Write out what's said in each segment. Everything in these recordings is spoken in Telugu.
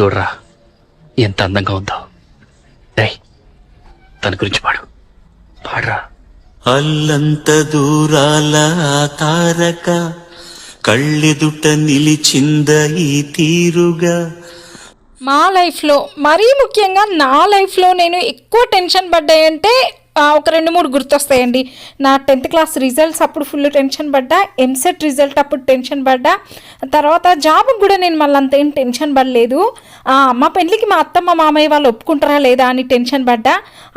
చూడరా ఎంత అందంగా ఉందో. తన గురించి పాడు. పాడరా. అల్లంత దూరాల తారక కళ్ళెదుట నిలిచింద ఈ తీరుగా. మా లైఫ్లో మరీ ముఖ్యంగా నా లైఫ్లో నేను ఎక్కువ టెన్షన్ పడ్డాయంటే ఒక రెండు మూడు గుర్తొస్తాయండి. నా టెన్త్ క్లాస్ రిజల్ట్స్ అప్పుడు ఫుల్ టెన్షన్ పడ్డా ఎంసెట్ రిజల్ట్ అప్పుడు టెన్షన్ పడ్డా. తర్వాత జాబ్ కూడా నేను మళ్ళీ అంత ఏం టెన్షన్ పడలేదు. మా పెళ్ళికి మా అత్తమ్మ మామయ్య వాళ్ళు ఒప్పుకుంటారా లేదా అని టెన్షన్ పడ్డా.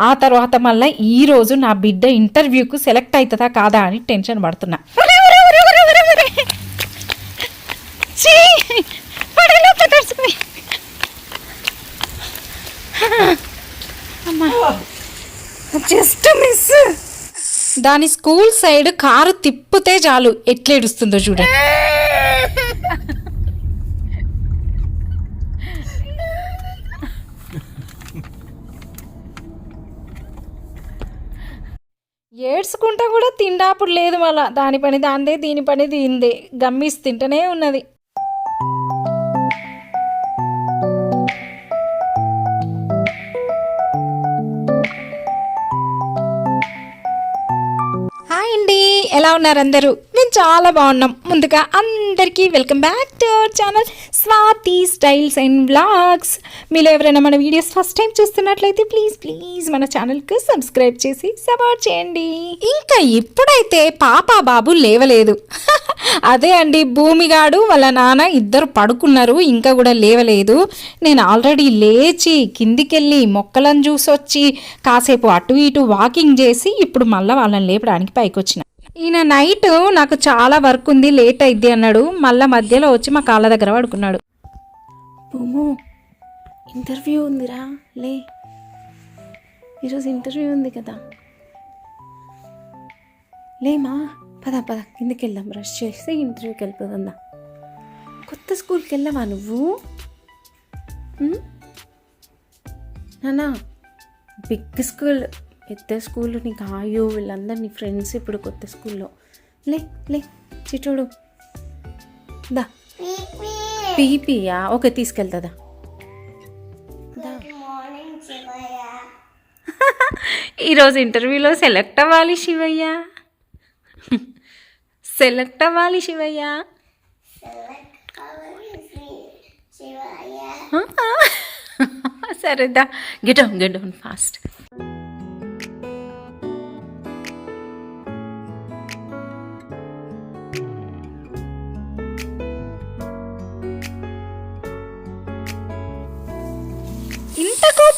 ఆ తర్వాత మళ్ళీ ఈరోజు నా బిడ్డ ఇంటర్వ్యూకు సెలెక్ట్ అవుతుందా కాదా అని టెన్షన్ పడుతున్నా. ఛీ! Just miss. దాని స్కూల్ సైడ్ కారు తిప్పితే చాలు. ఎట్లేడుస్తుందో చూడండి ఏడ్చుకుంటా కూడా తిండాపుడు లేదు మళ్ళా. దాని పని దాందే దీని పని దీందే. గమ్మిస్ తింటనే ఉన్నది. ఉన్నారు అందరూ? మేము చాలా బాగున్నాం. ముందుగా అందరికీ welcome back to our channel Swathi styles and vlogs మీరు ఎవరైనా మన వీడియోస్ ఫస్ట్ టైం చూస్తున్నట్లయితే ప్లీజ్ ప్లీజ్ మన ఛానల్కి సబ్స్క్రైబ్ చేసి సపోర్ట్ చేయండి. ఇంకా ఇప్పుడైతే పాప బాబు లేవలేదు. అదే అండి భూమిగాడు వాళ్ళ నాన్న ఇద్దరు పడుకున్నారు ఇంకా కూడా లేవలేదు. నేను ఆల్రెడీ లేచి కిందికెళ్ళి మొక్కలను చూసొచ్చి కాసేపు అటు ఇటు వాకింగ్ చేసి ఇప్పుడు మళ్ళీ వాళ్ళని లేపడానికి పైకి వచ్చిన ఈయన నైట్ నాకు చాలా వర్క్ ఉంది లేట్ అయింది అన్నాడు. మళ్ళీ మధ్యలో వచ్చి మా కాళ్ళ దగ్గర పడుకున్నాడు. బొమ్ము ఇంటర్వ్యూ ఉందిరా లే. ఈరోజు ఇంటర్వ్యూ ఉంది కదా. లేమా? పద పద కిందకి వెళ్దాం బ్రష్ చేసి ఇంటర్వ్యూకి వెళ్ళిపోతుందా కొత్త స్కూల్కి వెళ్ళావా నువ్వు? నానా బిగ్ స్కూల్ పెద్ద స్కూల్ నీకు ఆయు వీళ్ళందరు నీ ఫ్రెండ్స్ ఇప్పుడు కొత్త స్కూల్లో. లే లే చిటోడు దా. పీపీయా? ఓకే తీసుకెళ్తుందా? ఈరోజు ఇంటర్వ్యూలో సెలెక్ట్ అవ్వాలి శివయ్య. సెలెక్ట్ అవ్వాలి Shivayya. సరేదా get on get on fast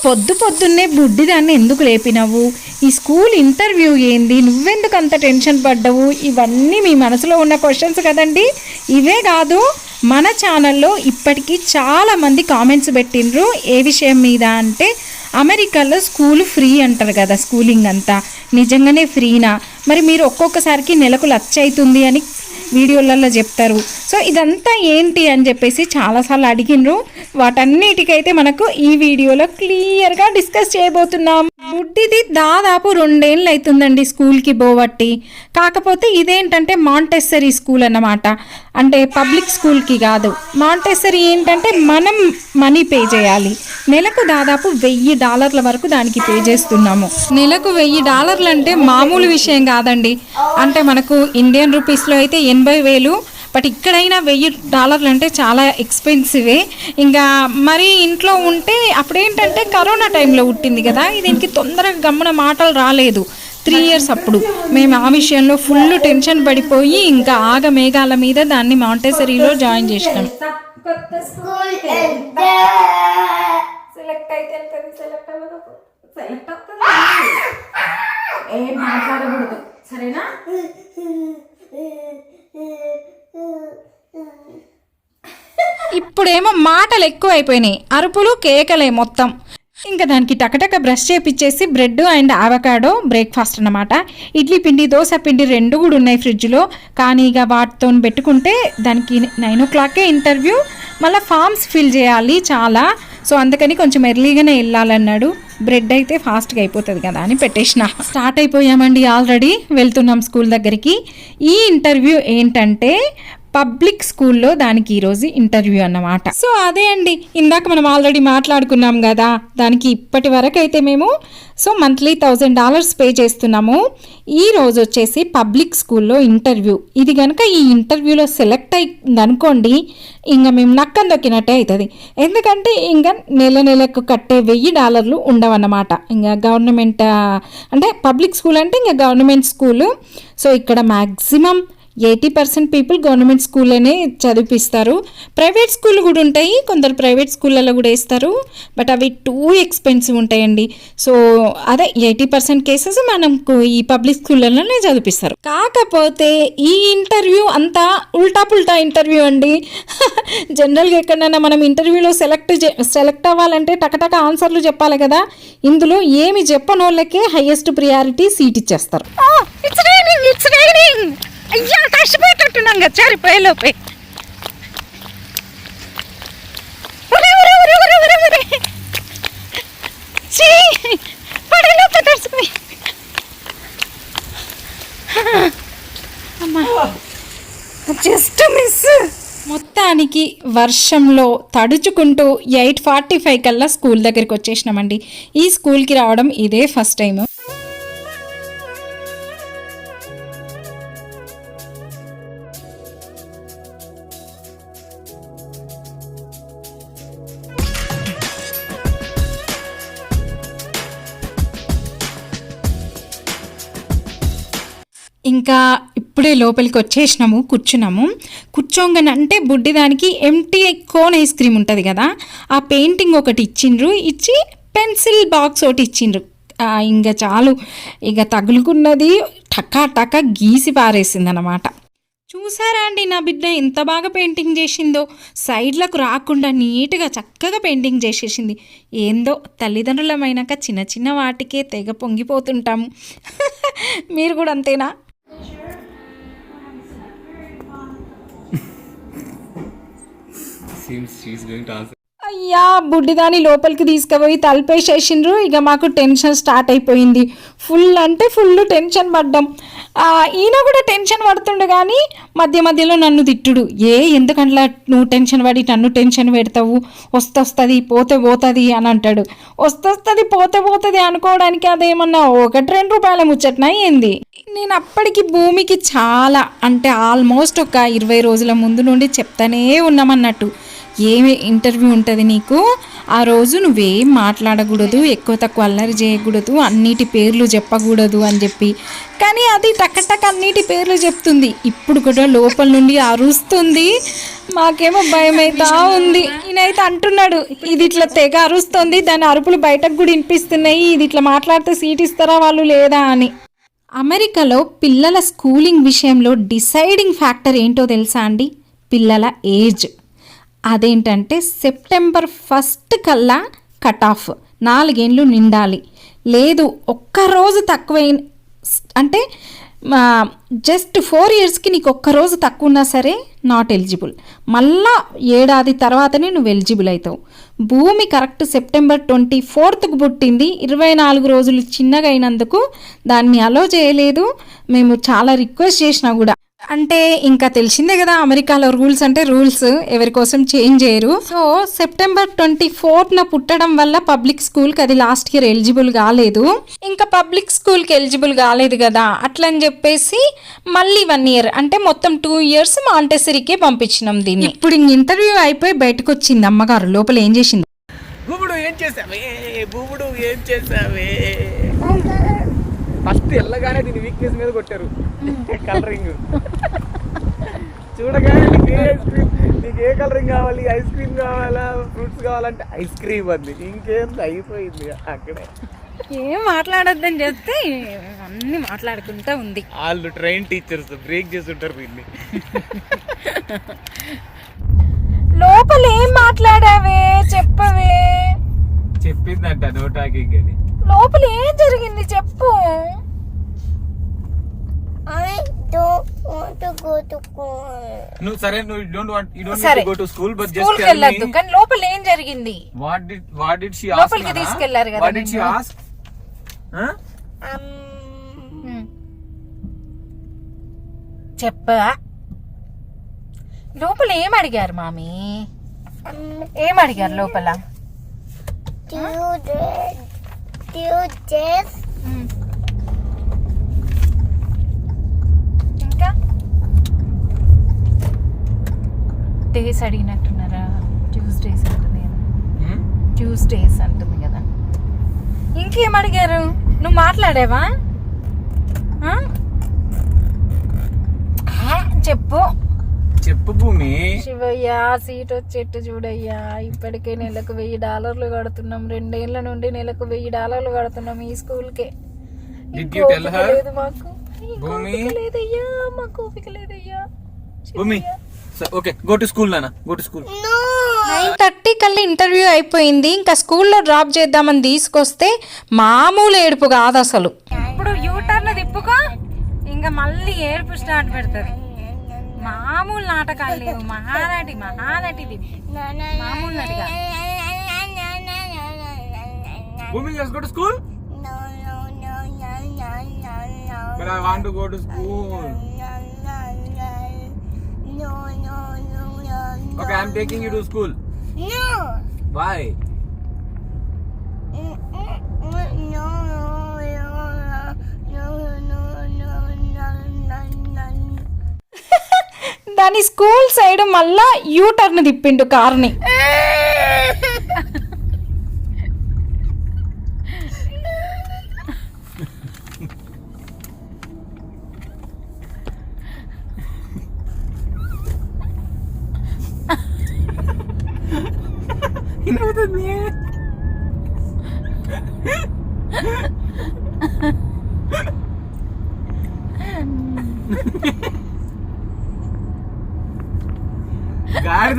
పొద్దు పొద్దున్నే బుడ్డిదాన్ని ఎందుకు లేపినావు? ఈ స్కూల్ ఇంటర్వ్యూ ఏంది? నువ్వెందుకు అంత టెన్షన్ పడ్డవు? ఇవన్నీ మీ మనసులో ఉన్న క్వశ్చన్స్ కదండి. ఇవే కాదు మన ఛానల్లో ఇప్పటికీ చాలా మంది కామెంట్స్ పెట్టిండ్రు. ఏ విషయం మీద అంటే అమెరికాలో స్కూల్ ఫ్రీ అంటారు కదా స్కూలింగ్ అంతా. నిజంగానే ఫ్రీనా? మరి మీరు ఒక్కొక్కసారికి నెలకు లచ్చ అవుతుంది అని వీడియోలలో చెప్తారు. సో ఇదంతా ఏంటి అని చెప్పేసి చాలాసార్లు అడిగినరు. వాటన్నిటికైతే మనకు ఈ వీడియోలో క్లియర్గా డిస్కస్ చేయబోతున్నాం. బుడ్డిది దాదాపు రెండేళ్ళు అవుతుందండి స్కూల్కి పోవట్టి కాకపోతే ఇదేంటంటే మాంటెస్సరీ స్కూల్ అన్నమాట. అంటే పబ్లిక్ స్కూల్కి కాదు. మాంటెస్సరీ ఏంటంటే మనం మనీ పే చేయాలి. నెలకు దాదాపు వెయ్యి డాలర్ల వరకు దానికి పే చేస్తున్నాము. నెలకు వెయ్యి డాలర్లు అంటే మామూలు విషయం కాదండి. అంటే మనకు ఇండియన్ రూపీస్లో అయితే ఎనభై వేలు బట్ ఇక్కడైనా వెయ్యి డాలర్లు అంటే చాలా ఎక్స్పెన్సివే. ఇంకా మరి ఇంట్లో ఉంటే అప్పుడేంటంటే కరోనా టైంలో పుట్టింది కదా దీనికి తొందరగా గమ్మున మాటలు రాలేదు. త్రీ ఇయర్స్ అప్పుడు మేము ఆ విషయంలో ఫుల్ టెన్షన్ పడిపోయి ఇంకా ఆగ మేఘాల మీద దాన్ని మాంటేసరీలో జాయిన్ చేసినాం. సెలెక్ట్ అయితే సెలెక్ట్ సెలెక్ట్ ఏం మాట్లాడకూడదు. సరేనా? ఇప్పుడేమో మాటలు ఎక్కువ అయిపోయినాయి అరుపులు కేకలే మొత్తం. ఇంకా దానికి టకటక బ్రష్ చేపిచ్చేసి బ్రెడ్ అండ్ ఆవకాడో బ్రేక్ఫాస్ట్ అన్నమాట. ఇడ్లీ పిండి దోశ పిండి రెండు కూడా ఉన్నాయి ఫ్రిడ్జ్లో. కానీ ఇక వాటితో పెట్టుకుంటే దానికి నైన్ ఓ క్లాకే ఇంటర్వ్యూ. మళ్ళీ ఫామ్స్ ఫిల్ చేయాలి చాలా. సో అందుకని కొంచెం ఎర్లీగానే వెళ్ళాలన్నాడు. బ్రెడ్ అయితే ఫాస్ట్గా అయిపోతుంది కదా అని పెట్టేసిన. స్టార్ట్ అయిపోయామండి ఆల్రెడీ. వెళ్తున్నాం స్కూల్ దగ్గరికి. ఈ ఇంటర్వ్యూ ఏంటంటే పబ్లిక్ స్కూల్లో దానికి ఈరోజు ఇంటర్వ్యూ అన్నమాట. సో అదే అండి ఇందాక మనం ఆల్రెడీ మాట్లాడుకున్నాం కదా దానికి ఇప్పటి వరకు అయితే మేము so monthly thousand dollars pay చేస్తున్నాము. ఈ రోజు వచ్చేసి పబ్లిక్ స్కూల్లో ఇంటర్వ్యూ. ఇది కనుక ఈ ఇంటర్వ్యూలో సెలెక్ట్ అయింది అనుకోండి ఇంకా మేము నక్కం దొక్కినట్టే అవుతుంది ఎందుకంటే ఇంకా నెల నెలకు కట్టే వెయ్యి డాలర్లు ఉండవన్నమాట. ఇంకా గవర్నమెంట్ అంటే పబ్లిక్ స్కూల్ అంటే ఇంకా గవర్నమెంట్ స్కూలు. సో ఇక్కడ maximum eighty percent people government స్కూల్లోనే చదివిపిస్తారు. ప్రైవేట్ స్కూల్ కూడా ఉంటాయి. కొందరు ప్రైవేట్ స్కూళ్ళలో కూడా వేస్తారు. బట్ అవి టూ ఎక్స్పెన్సివ్ ఉంటాయండి. సో అదే ఎయిటీ పర్సెంట్ కేసెస్ మనకు ఈ పబ్లిక్ స్కూళ్ళలోనే చదివిపిస్తారు. కాకపోతే ఈ ఇంటర్వ్యూ అంతా ఉల్టా పుల్టా ఇంటర్వ్యూ అండి. జనరల్గా ఎక్కడైనా మనం ఇంటర్వ్యూలో సెలెక్ట్ సెలెక్ట్ అవ్వాలంటే టకటక ఆన్సర్లు చెప్పాలి కదా. ఇందులో ఏమి చెప్పని వాళ్ళకే హైయెస్ట్ ప్రియారిటీ సీట్ ఇచ్చేస్తారు ఇట్స్ రైనింగ్ ఇట్స్ రైనింగ్ అయ్యా కష్టపోయేటట్టున్నాం కదా చారిపోయే లోపే జస్ట్ మిస్. మొత్తానికి వర్షంలో తడుచుకుంటూ ఎయిట్ ఫార్టీ ఫైవ్ కల్లా స్కూల్ దగ్గరికి వచ్చేసినామండి. ఈ స్కూల్కి రావడం ఇదే ఫస్ట్ టైం ఇంకా ఇప్పుడే లోపలికి వచ్చేసినాము కూర్చున్నాము. కూర్చోంగానే అంటే బుడ్డి దానికి ఎంటీ కోన్ ఐస్ క్రీమ్ ఉంటుంది కదా ఆ పెయింటింగ్ ఒకటి ఇచ్చిండ్రు. ఇచ్చి పెన్సిల్ బాక్స్ ఒకటి ఇచ్చిండ్రు. ఇంకా చాలు. ఇక తగులుకున్నది టకా టకా గీసి పారేసింది అనమాట చూసారా అండి నా బిడ్డ ఎంత బాగా పెయింటింగ్ చేసిందో? సైడ్లకు రాకుండా నీట్గా చక్కగా పెయింటింగ్ చేసేసింది. ఏందో తల్లిదండ్రులమైనాక చిన్న చిన్న వాటికే తెగ పొంగిపోతుంటాము. మీరు కూడా అంతేనా? Seems she's going to answer. అయ్యా బుడ్డిదాని లోపలికి తీసుకుపోయి తలపేసేసిండ్రు ఇక మాకు టెన్షన్ స్టార్ట్ అయిపోయింది. ఫుల్ అంటే ఫుల్ టెన్షన్ పడ్డాం. ఈయన కూడా టెన్షన్ పడుతుండు కానీ మధ్య మధ్యలో నన్ను తిట్టుడు. ఏ ఎందుకంటే నువ్వు టెన్షన్ పడి నన్ను టెన్షన్ పెడతావు? వస్తొస్తుంది పోతే పోతుంది అని అంటాడు. వస్తొస్తుంది పోతే పోతుంది అనుకోవడానికి అదేమన్నా ఒకటి రెండు రూపాయల ముచ్చట్నా ఏంది? నేను అప్పటికి భూమికి చాలా అంటే ఆల్మోస్ట్ ఒక ఇరవై రోజుల ముందు నుండి చెప్తానే ఉన్నామన్నట్టు ఏమి ఇంటర్వ్యూ ఉంటుంది నీకు? ఆ రోజు నువ్వేం మాట్లాడకూడదు ఎక్కువ తక్కువ అల్లరి చేయకూడదు అన్నిటి పేర్లు చెప్పకూడదు అని చెప్పి. కానీ అది టక్కటక్ అన్నిటి పేర్లు చెప్తుంది. ఇప్పుడు కూడా లోపల నుండి అరుస్తుంది. మాకేమో భయం అవుతా ఉంది. ఈయనైతే అంటున్నాడు ఇది ఇట్లా తెగ అరుస్తుంది దాని అరుపులు బయటకు కూడా వినిపిస్తున్నాయి ఇది ఇట్లా మాట్లాడితే సీట్ ఇస్తారా వాళ్ళు లేదా అని. అమెరికాలో పిల్లల స్కూలింగ్ విషయంలో డిసైడింగ్ ఫ్యాక్టర్ ఏంటో తెలుసా అండి? పిల్లల ఏజ్. అదేంటంటే సెప్టెంబర్ ఫస్ట్ కల్లా కట్ ఆఫ్. నాలుగేండ్లు నిండాలి. లేదు ఒక్కరోజు తక్కువైన అంటే జస్ట్ ఫోర్ ఇయర్స్కి నీకు ఒక్క రోజు తక్కువ ఉన్నా సరే నాట్ ఎలిజిబుల్. మళ్ళా ఏడాది తర్వాతనే నువ్వు ఎలిజిబుల్ అవుతావు భూమి కరెక్ట్ సెప్టెంబర్ ట్వంటీ ఫోర్త్కు పుట్టింది. ఇరవై నాలుగు రోజులు చిన్నగా అయినందుకు దాన్ని అలో చేయలేదు. మేము చాలా రిక్వెస్ట్ చేసినా కూడా అంటే ఇంకా తెలిసిందే కదా అమెరికాలో రూల్స్ అంటే రూల్స్ ఎవరి కోసం చేంజ్ చేయరు. సో సెప్టెంబర్ ట్వంటీ ఫోర్త్న పుట్టడం వల్ల పబ్లిక్ స్కూల్కి అది లాస్ట్ ఇయర్ ఎలిజిబుల్ కాలేదు. ఇంకా పబ్లిక్ స్కూల్కి ఎలిజిబుల్ కాలేదు కదా అట్లని చెప్పేసి మళ్ళీ వన్ ఇయర్ అంటే మొత్తం టూ ఇయర్స్ మాంటెసరీకే పంపించినాం దీన్ని. ఇప్పుడు ఇంటర్వ్యూ అయిపోయి బయటకు వచ్చింది అమ్మగారు లోపల ఏం చేసింది? ఏం చేసావే? ఏం చేసావే? ఫస్ట్ ఎల్లగానే దీని వీక్నెస్ మీద కొట్టారు. కలరింగ్ చూడగానే నీకు ఏ ఐస్ క్రీమ్ నీకు ఏ కలరింగ్ కావాలి? ఐస్ క్రీమ్ కావాలా? ఫ్రూట్స్ కావాలంటే ఐస్ క్రీమ్ అంది. ఇంకేం అయిపోయింది అక్కడే. ఏం మాట్లాడొద్దని చెప్తే అన్ని మాట్లాడుకుంటా ఉంది. వాళ్ళు ట్రైన్ టీచర్స్ బ్రేక్ చేస్తుంటారు దీన్ని లోపల ఏం మాట్లాడావే? చెప్పవే. చెప్పిందంట నోటాకి అని. లోపల ఏం జరిగింది చెప్పు. I don't want to go to school. నువ్వు సరే నువ్వు డోంట్ వాంట్ యు డోంట్ సరే. Go to school but school జస్ట్కి వెళ్ళొద్దు కానీ లోపల ఏం జరిగింది? What did what did she లోపలికి తీసుకెళ్ళారు కదా వాట్ డిడ్ షీ నిన్ను. ఆస్క్ Um, చెప్పా. లోపల ఏం అడిగారు మామి? ఏం అడిగారు లోపల? Do this. Do this. ఇంకా డేస్ అడిగినట్టున్నారా ట్యూస్డేస్ అంటుంది ట్యూస్డేస్ అంటుంది కదా. ఇంకేం అడిగారు? నువ్వు మాట్లాడావా? చెప్పు. చెప్పు భూమి. శివయ్య సీట్ వచ్చేట్టు చూడయ్యా. ఇప్పటికే నెలకు వెయ్యి డాలర్లు కడుతున్నాం. రెండేళ్ళ నుండి నెలకు వెయ్యి డాలర్లు కడుతున్నాం ఈ tell her? లేదు మాకు. భూమి? లేదయ్యా మాకు ఓపిక లేదయ్యా. Bhoomi. Okay go to school నాన్న. Go to school nine thirty కల్లా ఇంటర్వ్యూ అయిపోయింది. ఇంకా స్కూల్లో డ్రాప్ చేద్దామని తీసుకొస్తే మామూలు ఏడుపు కాదు అసలు. ఇప్పుడు యూటర్న్ తిప్పుకో. ఇంకా మళ్ళీ ఏడుపు స్టార్ట్ పెడుతుంది. మామూలు నాటకాలు లేవు. మహానటి మహానటిది. మామూలు నటిగా Bhoomi just go to school? No, no, no, no, no, no, no. But I want to go to school No, no, దాని స్కూల్ సైడ్ మళ్ళా యూటర్న్ తిప్పిండు కార్ని.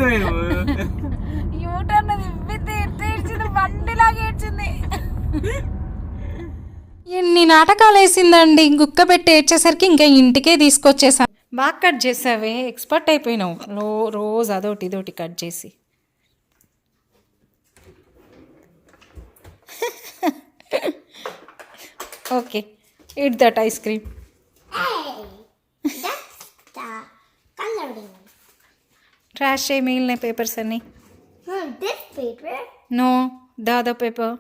గాడిద నువ్వు యూటర్న్ తిప్పితే ఏడ్చింది బండిలాగా ఏడ్చింది. ఎన్ని నాటకాలు వేసిందండి. గుక్క పెట్టి ఏడ్చేసరికి ఇంకా ఇంటికే తీసుకొచ్చేసా. బాగా కట్ చేసావే. ఎక్స్పర్ట్ అయిపోయినావు. రో రోజు అదోటి ఇదోటి కట్ చేసి. Okay it that ice cream trash చేయి మిగిలిన పేపర్స్ అన్నీ. నో దాదా పేపర్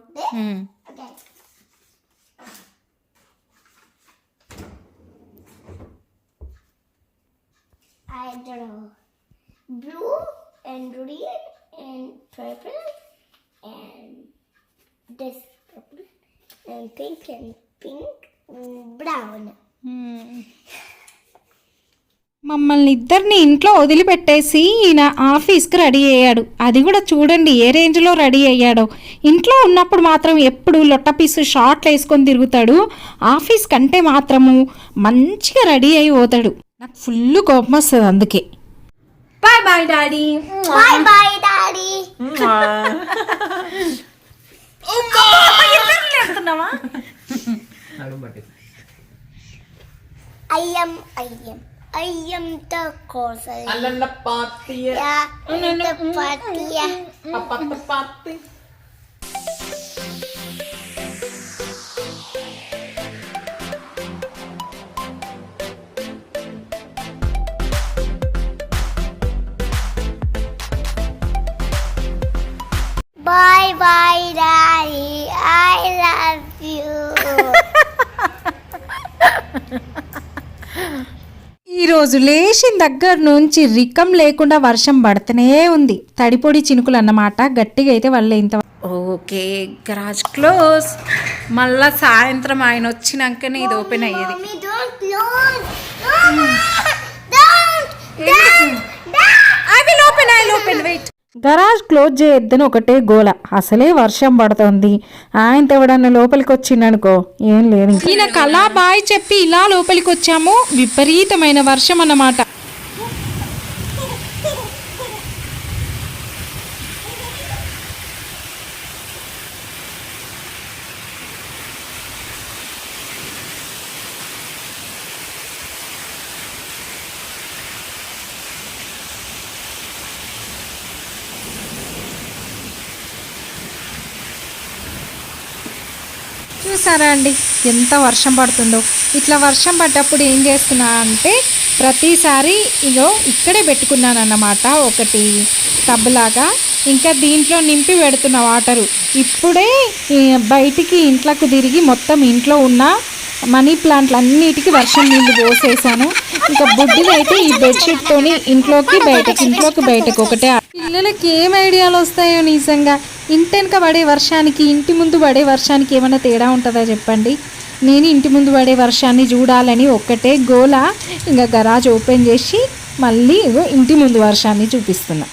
మమ్మల్ని ఇద్దరిని ఇంట్లో వదిలిపెట్టేసి ఈయన ఆఫీస్కి రెడీ అయ్యాడు. అది కూడా చూడండి ఏ రేంజ్లో రెడీ అయ్యాడో. ఇంట్లో ఉన్నప్పుడు మాత్రం ఎప్పుడు లొట్టపీసు షార్ట్లు వేసుకొని తిరుగుతాడు. ఆఫీస్ కంటే మాత్రము మంచిగా రెడీ అయి పోతాడు. నాకు ఫుల్ కోపం వస్తుంది అందుకే. Bye bye daddy. Bye bye, Daddy. I am, I am the corsair. Alala patiya. Yeah, the patiya. Papa the patiya. ఈరోజు లేచిన దగ్గర నుంచి రికం లేకుండా వర్షం పడుతూనే ఉంది. తడిపొడి చినుకులు అన్నమాట. గట్టిగా అయితే వల్ల ఇంత ఓకే గరాజ్ క్లోజ్ మళ్ళా సాయంత్రం ఆయన వచ్చినాకనే ఇది ఓపెన్ అయ్యేది Mommy, don't close. No, don't. I will open I open wait garage close చేయొద్దని ఒకటే గోల. అసలే వర్షం పడుతోంది. ఆయన ఎవడన్నా లోపలికి వచ్చిండనుకో ఏం లేదు ఈయన కళా బాయ్ చెప్పి ఇలా లోపలికి వచ్చాము విపరీతమైన వర్షం అన్నమాట చూసారా అండి? ఎంత వర్షం పడుతుందో. ఇట్లా వర్షం పడ్డప్పుడు ఏం చేస్తున్నా అంటే ప్రతిసారి ఇగో ఇక్కడే పెట్టుకున్నాను అన్నమాట ఒకటి టబ్లాగా. ఇంకా దీంట్లో నింపి పెడుతున్న వాటరు. ఇప్పుడే బయటికి ఇంట్లోకి తిరిగి మొత్తం ఇంట్లో ఉన్న మనీ ప్లాంట్లు అన్నిటికీ వర్షం నీళ్ళు పోసేసాను. ఇంకా బుడ్డిది అయితే ఈ బెడ్షీట్తోని ఇంట్లోకి బయటకి ఇంట్లోకి బయటకు ఒకటే. పిల్లలకి ఏం ఐడియాలు వస్తాయో నిజంగా. ఇంటెనక పడే వర్షానికి ఇంటి ముందు పడే వర్షానికి ఏమైనా తేడా ఉంటుందా చెప్పండి? నేను ఇంటి ముందు పడే వర్షాన్ని చూడాలని ఒక్కటే గోల ఇంకా గరాజ్ ఓపెన్ చేసి మళ్ళీ ఇంటి ముందు వర్షాన్ని చూపిస్తున్నా.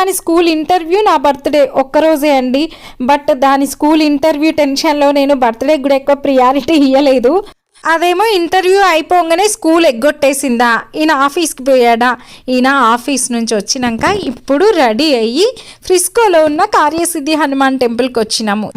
దాని స్కూల్ ఇంటర్వ్యూ నా బర్త్డే ఒక్కరోజే అండి. బట్ దాని స్కూల్ ఇంటర్వ్యూ టెన్షన్లో నేను బర్త్డే కూడా ఎక్కువ ప్రియారిటీ ఇవ్వలేదు అదేమో ఇంటర్వ్యూ అయిపోగానే స్కూల్ ఎగ్గొట్టేసిందా. ఈయన ఆఫీస్కి పోయాడా. ఈయన ఆఫీస్ నుంచి వచ్చినాక ఇప్పుడు రెడీ అయ్యి ఫ్రిస్కోలో ఉన్న కార్యసిద్ధి హనుమాన్ టెంపుల్కి వచ్చినాము.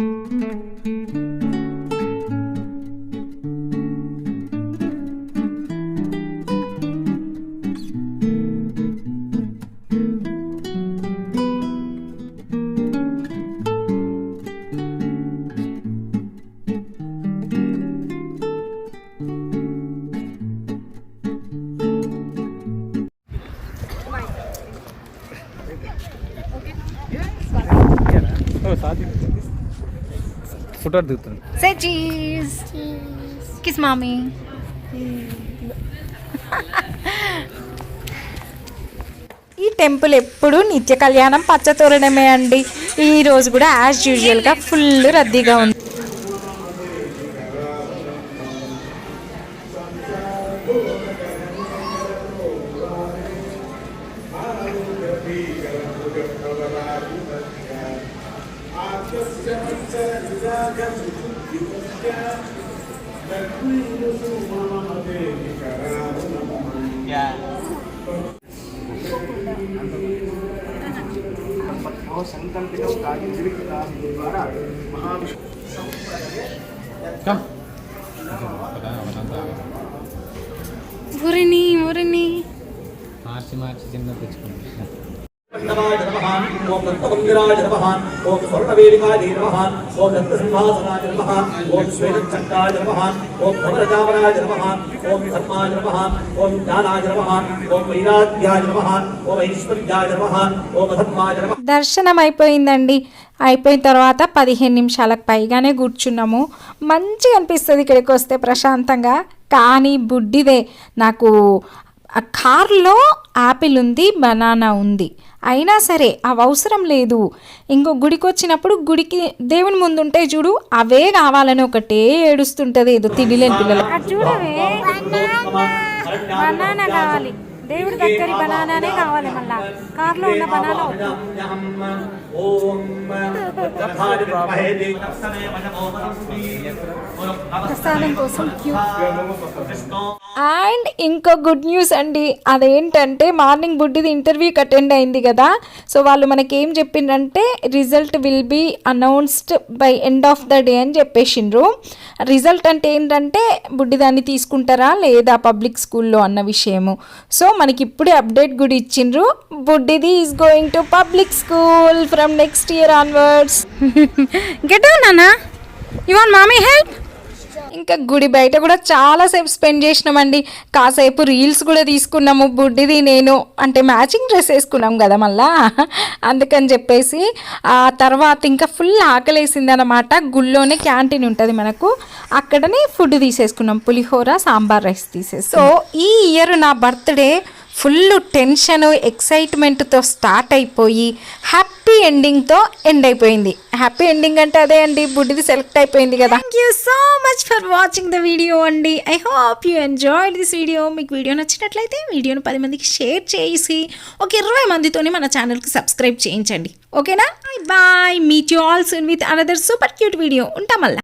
ఫోటో దిగుతుంది. Say cheese. Kiss mummy. ఈ టెంపుల్ ఎప్పుడు నిత్య కళ్యాణం పచ్చతోరణమే అండి. ఈ రోజు కూడా యాజ్ యూజువల్గా ఫుల్ రద్దీగా ఉంది. ఊరిని ఊరిని మార్చి మార్చి చిన్న తెచ్చుకుంటాం వర్ణవాయ నమః ఓం దంతమందిరాయ నమః ఓం స్వర్ణవేదికాయ నమః ఓం దంతసింహాసనాయ నమః ఓం శ్వేతచక్రాయ నమః ఓం భవరచావరాయ నమ ఓం ధర్మాయ నమ ఓం జ్ఞానాయ నమ ఓం వైరాగ్యాయ నమ ఓం ఐశ్వర్యాయ నమ ఓం అధర్మాయ నమ. దర్శనం అయిపోయిందండి అయిపోయిన తర్వాత పదిహేను నిమిషాలకు పైగానే కూర్చున్నాము. మంచిగా అనిపిస్తుంది ఇక్కడికి వస్తే ప్రశాంతంగా. కానీ బుడ్డిదే నాకు ఆ కార్లో యాపిల్ ఉంది బనానా ఉంది. అయినా సరే అవి అవసరం లేదు. ఇంకో గుడికి వచ్చినప్పుడు గుడికి దేవుని ముందు ఉంటే చూడు అవే కావాలని ఒకటే ఏడుస్తుంటది ఏదో తిడిలేని పిల్లలు. చూడవే. బనానా కావాలి. దేవుడి దగ్గర బనానానే కావాలి మళ్ళా. కార్లో ఉన్న బనానా ప్రసాదం కోసం క్యూ. అండ్ ఇంకో గుడ్ న్యూస్ అండి. అదేంటంటే మార్నింగ్ బుడ్డిది ఇంటర్వ్యూకి అటెండ్ అయింది కదా. సో వాళ్ళు మనకి ఏం చెప్పిండ్రంటే result will be announced by end of the day అని చెప్పేసిండ్రు. రిజల్ట్ అంటే ఏంటంటే బుడ్డి దాన్ని తీసుకుంటారా లేదా పబ్లిక్ స్కూల్లో అన్న విషయము. సో మనకి ఇప్పుడే అప్డేట్ కూడా ఇచ్చిండ్రు. బుడ్డిది is going to public school from next year onwards get నానా యు వాంట్ మామీ హెల్ప్ ఇంకా గుడి బయట కూడా చాలాసేపు స్పెండ్ చేసినామండి. కాసేపు రీల్స్ కూడా తీసుకున్నాము. బుడ్డిది నేను అంటే మ్యాచింగ్ డ్రెస్ వేసుకున్నాం కదా మళ్ళా. అందుకని చెప్పేసి ఆ తర్వాత ఇంకా ఫుల్ ఆకలేసింది అనమాట గుళ్ళోనే క్యాంటీన్ ఉంటుంది మనకు. అక్కడనే ఫుడ్ తీసేసుకున్నాం. పులిహోర సాంబార్ రైస్ తీసేసి సో ఈ ఇయర్ నా బర్త్డే ఫుల్ టెన్షన్ ఎక్సైట్మెంట్తో స్టార్ట్ అయిపోయి హ్యాపీ ఎండింగ్తో ఎండ్ అయిపోయింది. హ్యాపీ ఎండింగ్ అంటే అదే అండి బుడ్డిది సెలెక్ట్ అయిపోయింది కదా. Thank you so much for watching the video అండి. I hope you enjoyed this video మీకు వీడియో నచ్చినట్లయితే వీడియోను పది మందికి షేర్ చేసి ఒక ఇరవై మందితోనే మన ఛానల్కి సబ్స్క్రైబ్ చేయించండి. ఓకేనా? Bye meet you all soon with another super cute video ఉంటాం మళ్ళీ